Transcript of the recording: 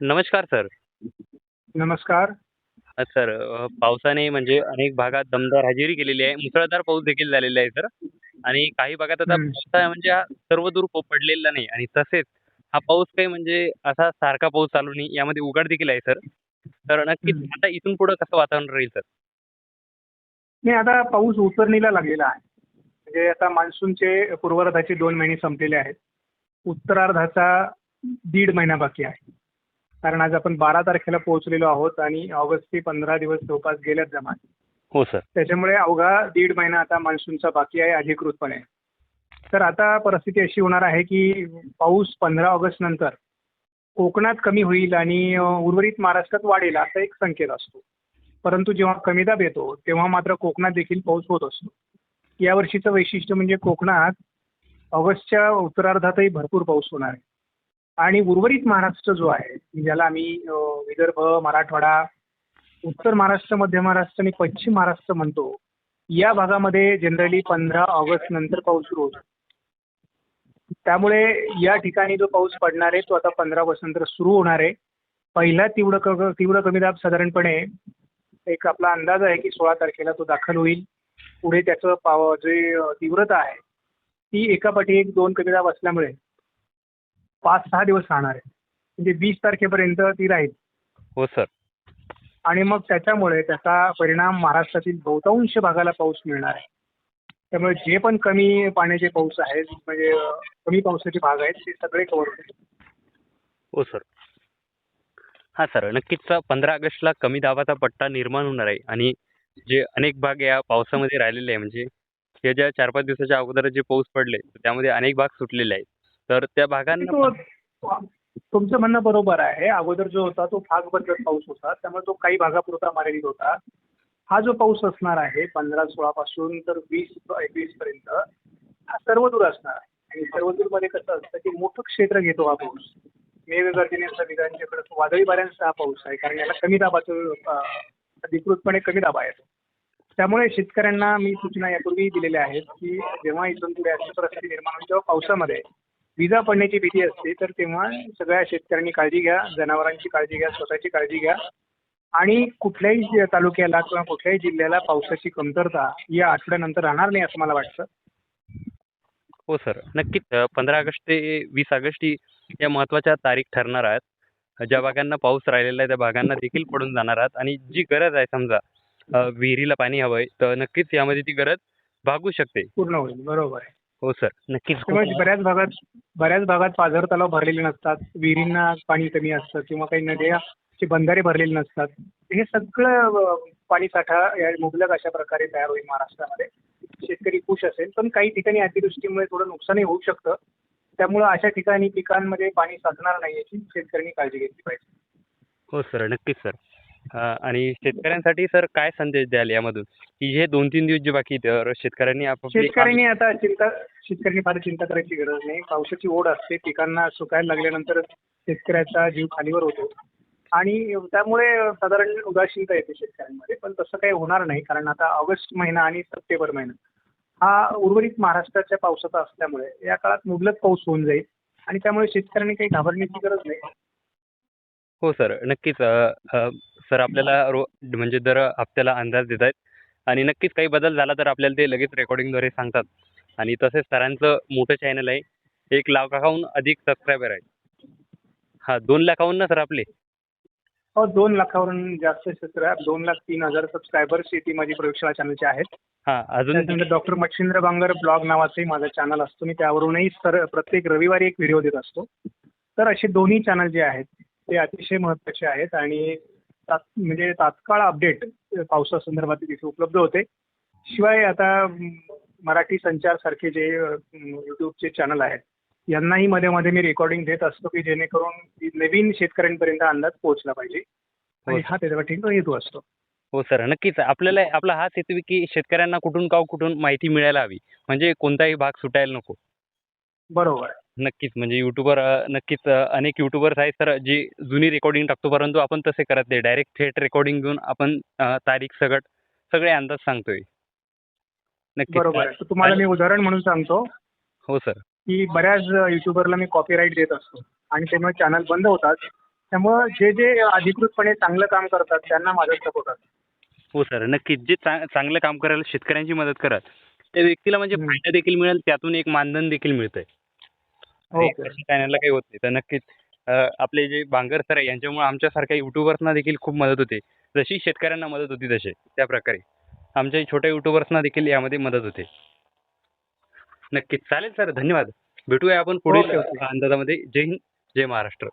नमस्कार सर. नमस्कार. सर पावसाने म्हणजे अनेक भागात दमदार हजेरी केलेली आहे. मुसळधार पाऊस देखील झालेला आहे सर. आणि काही भागात आता. पावसाळा म्हणजे हा सर्वदूर प पडलेला नाही आणि तसेच हा पाऊस काही म्हणजे असा सारखा पाऊस चालू नाही. यामध्ये उघाड देखील आहे सर. तर नक्कीच. आता इथून पुढे कसं वातावरण राहील सर? नाही आता पाऊस उतरणीला लागलेला आहे. म्हणजे आता मान्सूनचे पूर्वार्धाचे 2 महिने संपलेले आहेत. उत्तरार्धाचा दीड महिना बाकी आहे. कारण आज आपण 12 तारखेला पोहोचलेलो आहोत आणि ऑगस्टचे 15 दिवस जवळपास गेल्यात जमा. हो सर. त्याच्यामुळे अवघा दीड महिना आता मान्सूनचा बाकी आहे अधिकृतपणे. तर आता परिस्थिती अशी होणार आहे की पाऊस 15 ऑगस्ट नंतर कोकणात कमी होईल आणि उर्वरित महाराष्ट्रात वाढेल असा एक संकेत असतो. परंतु जेव्हा कमी दाब येतो तेव्हा मात्र कोकणात देखील पाऊस होत असतो. यावर्षीचं वैशिष्ट्य म्हणजे कोकणात ऑगस्टच्या उत्तरार्धातही भरपूर पाऊस होणार आहे. आणि उर्वरित महाराष्ट्र जो आहे ज्याला आम्ही विदर्भ, मराठवाडा, उत्तर महाराष्ट्र, मध्य महाराष्ट्र आणि पश्चिम महाराष्ट्र म्हणतो. या भागामध्ये जनरली 15 ऑगस्ट नंतर पाऊस सुरू होतो. त्यामुळे या ठिकाणी जो पाऊस पडणार आहे तो आता 15 ऑगस्ट नंतर सुरू होणार आहे. पहिला तीव्र क तीव्र कमी दाब साधारणपणे एक आपला अंदाज आहे की 16 तारखेला तो दाखल होईल. पुढे त्याचं पाव जे तीव्रता आहे ती एकापाठी एक दोन कमी दाब असल्यामुळे 5-6 दिवस राहणार आहे. म्हणजे 20 तारखेपर्यंत ती राहील. हो सर. आणि मग त्याच्यामुळे त्याचा परिणाम महाराष्ट्रातील बहुतांश भागाला पाऊस मिळणार आहे. त्यामुळे जे पण कमी पाण्याचे पाऊस आहेत म्हणजे कमी पावसाचे भाग आहेत ते सगळे कव्हर होतील. हो सर. हां सर. नक्कीच 15 ऑगस्टला कमी दाबाचा पट्टा निर्माण होणार आहे आणि जे अनेक भाग या पावसामध्ये राहिलेले आहे म्हणजे हे ज्या 4-5 दिवसाच्या अगोदर जे पाऊस पडले त्यामध्ये अनेक भाग सुटलेले आहेत. तर त्या भागांना तुमचं म्हणणं बरोबर आहे. अगोदर जो होता तो भागबद्दल पाऊस होता. त्यामुळे तो काही भागापुरता मर्यादित होता. हा जो पाऊस असणार आहे 15-16 पासून तर 20-21 पर्यंत हा सर्वदूर असणार आहे. आणि सर्वदूरमध्ये कसं असतं की मोठं क्षेत्र घेतो हा पाऊस. मेघगर्जनेचा विजांच्याकडे वादळी वाऱ्यांचा हा पाऊस आहे. कारण याला कमी दाबाचं अधिकृतपणे कमी दाबा येतो त्यामुळे शेतकऱ्यांना मी सूचना यापूर्वीही दिलेल्या आहेत की जेव्हा इथून पुढे अशी परिस्थिती निर्माण होईल तेव्हा पावसामध्ये विजा पडण्याची भीती असते तर तेव्हा सगळ्या शेतकऱ्यांनी काळजी घ्या. जनावरांची काळजी घ्या, स्वतःची काळजी घ्या. आणि कुठल्याही तालुक्याला किंवा कुठल्याही जिल्ह्याला पावसाची कमतरता या आठवड्यानंतर राहणार नाही असं मला वाटतं. हो सर. नक्कीच 15 ऑगस्ट ते 20 ऑगस्ट ही या महत्त्वाच्या तारीख ठरणार आहेत. ज्या भागांना पाऊस राहिलेला आहे त्या भागांना देखील पडून जाणार आहेत आणि जी गरज आहे समजा विहिरीला पाणी हवंय तर नक्कीच यामध्ये ती गरज भागू शकते. पूर्ण होईल. बरोबर आहे. हो सर. नक्कीच त्यामुळे बऱ्याच भागात बऱ्याच भागात पाझर तलाव भरलेले नसतात. विहिरींना पाणी कमी असतं किंवा काही नद्याचे बंधारे भरलेले नसतात. हे सगळं पाणीसाठा या मुबलक अशा प्रकारे तयार होईल महाराष्ट्रामध्ये. शेतकरी खुश असेल. पण काही ठिकाणी अतिवृष्टीमुळे थोडं नुकसानही होऊ शकतं. त्यामुळं अशा ठिकाणी पिकांमध्ये पाणी साचणार नाही याची शेतकऱ्यांनी काळजी घेतली पाहिजे. हो सर. नक्कीच सर. आणि शेतकऱ्यांसाठी सर काय संदेश द्याल यामधून? की हे 2-3 दिवस जे बाकी आहेत तर शेतकऱ्यांनी आपापली शेतकऱ्यांनी आता चिंता शेतकऱ्यांनी फार चिंता करायची गरज नाही. पावसाची ओढ असते. पिकांना सुकायला लागल्यानंतर शेतकऱ्याचा जीव खालीवर होतो. आणि त्यामुळे साधारण उदासीनता येते शेतकऱ्यांमध्ये. पण तसं काही होणार नाही. कारण आता ऑगस्ट महिना आणि सप्टेंबर महिना हा उर्वरित महाराष्ट्राच्या पावसाचा असल्यामुळे या काळात मुबलक पाऊस होऊन जाईल. आणि त्यामुळे शेतकऱ्यांनी काही घाबरण्याची गरज नाही. हो सर. नक्कीच सर आपल्याला रो म्हणजे दर हप्त्याला अंदाज देत आहेत. आणि नक्कीच काही बदल झाला तर आपल्याला ते लगेच रेकॉर्डिंगद्वारे सांगतात. आणि तसेच सरांचं मोठं चॅनल आहे. 1 लाखाहून अधिक सबस्क्रायबर आहेत. हां 2 लाखाहून ना सर आपले? हो 2 लाखावरून जास्त सबस्क्रायब 2,03,000 सबस्क्रायबर्स शेती माझी प्रयोगशाळा चॅनलचे आहेत. हां. अजून डॉक्टर मच्छिंद्र बांगर ब्लॉग नावाचंही माझं चॅनल असतो. मी त्यावरूनही सर प्रत्येक रविवारी एक व्हिडिओ देत असतो. तर असे दोन्ही चॅनल जे आहेत ते अतिशय महत्त्वाचे आहेत आणि तात म्हणजे तात्काळ अपडेट पावसासंदर्भात तिथे उपलब्ध होते. शिवाय आता मराठी संचारसारखे जे अ, YouTubeचे चॅनल आहेत यांनाही मध्ये-मध्ये मी रेकॉर्डिंग देत असतो की जेणेकरून नवीन शेतकऱ्यांपर्यंत अंदाज पोहोचला पाहिजे. आणि हो. हा त्याच्यापाठीचा हेतू असतो. हो सर. नक्कीच आपल्याला आपला हाच हेतू की शेतकऱ्यांना कुठून का कुठून माहिती मिळायला हवी. म्हणजे कोणताही भाग सुटायला नको. बरोबर. नक्कीच. म्हणजे यूट्यूबवर अ, नक्कीच अनेक यूट्यूबर्स आहेत सर जी जुनी रेकॉर्डिंग टाकतो परंतु आपण तसे करत नाही. डायरेक्ट थेट रेकॉर्डिंग घेऊन आपण तारीख सकट सगळे अंदाज सांगतोय. नक्कीच. बरोबर तुम्हाला मी उदाहरण म्हणून सांगतो. हो सर. की बऱ्याच यूट्यूबरला मी कॉपीराईट देत असतो. आणि त्यामुळे चॅनल बंद होतात. त्यामुळं जे जे अधिकृतपणे चांगलं काम करतात त्यांना माझा सपोर्ट असतो हो सर नक्कीच जे चांगलं काम करायला शेतकऱ्यांची मदत करत त्या व्यक्तीला म्हणजे. फायदा देखील मिळेल त्यातून एक मानधन देखील मिळतंय चॅनलला काही होत नाही. तर नक्कीच आपले जे बांगर सर आहे यांच्यामुळे आमच्यासारख्या युट्यूबर्सना देखील खूप मदत होते. जशी शेतकऱ्यांना मदत होती तसे त्या प्रकारे. आमच्या छोट्या युट्यूबर्सना देखील यामध्ये मदत होते. नक्कीच. चालेल सर धन्यवाद. भेटूया आपण पुढील ओके, ओके. अंदाजामध्ये. जय हिंद जय महाराष्ट्र.